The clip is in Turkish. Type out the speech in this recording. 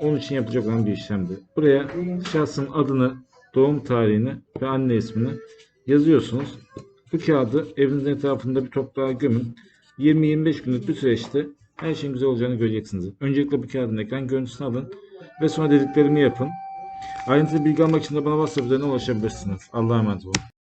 onun için yapacak olan bir işlemdi. Buraya şahsın adını, doğum tarihini ve anne ismini yazıyorsunuz. Bu kağıdı evinizin etrafında bir toprağa gömün. 20-25 günlük bir süreçte her şeyin güzel olacağını göreceksiniz. Öncelikle bu kağıdın ekran görüntüsünü alın ve sonra dediklerimi yapın. Ayrıntılı bilgi almak için de bana WhatsApp üzerinden ulaşabilirsiniz. Allah'a emanet olun.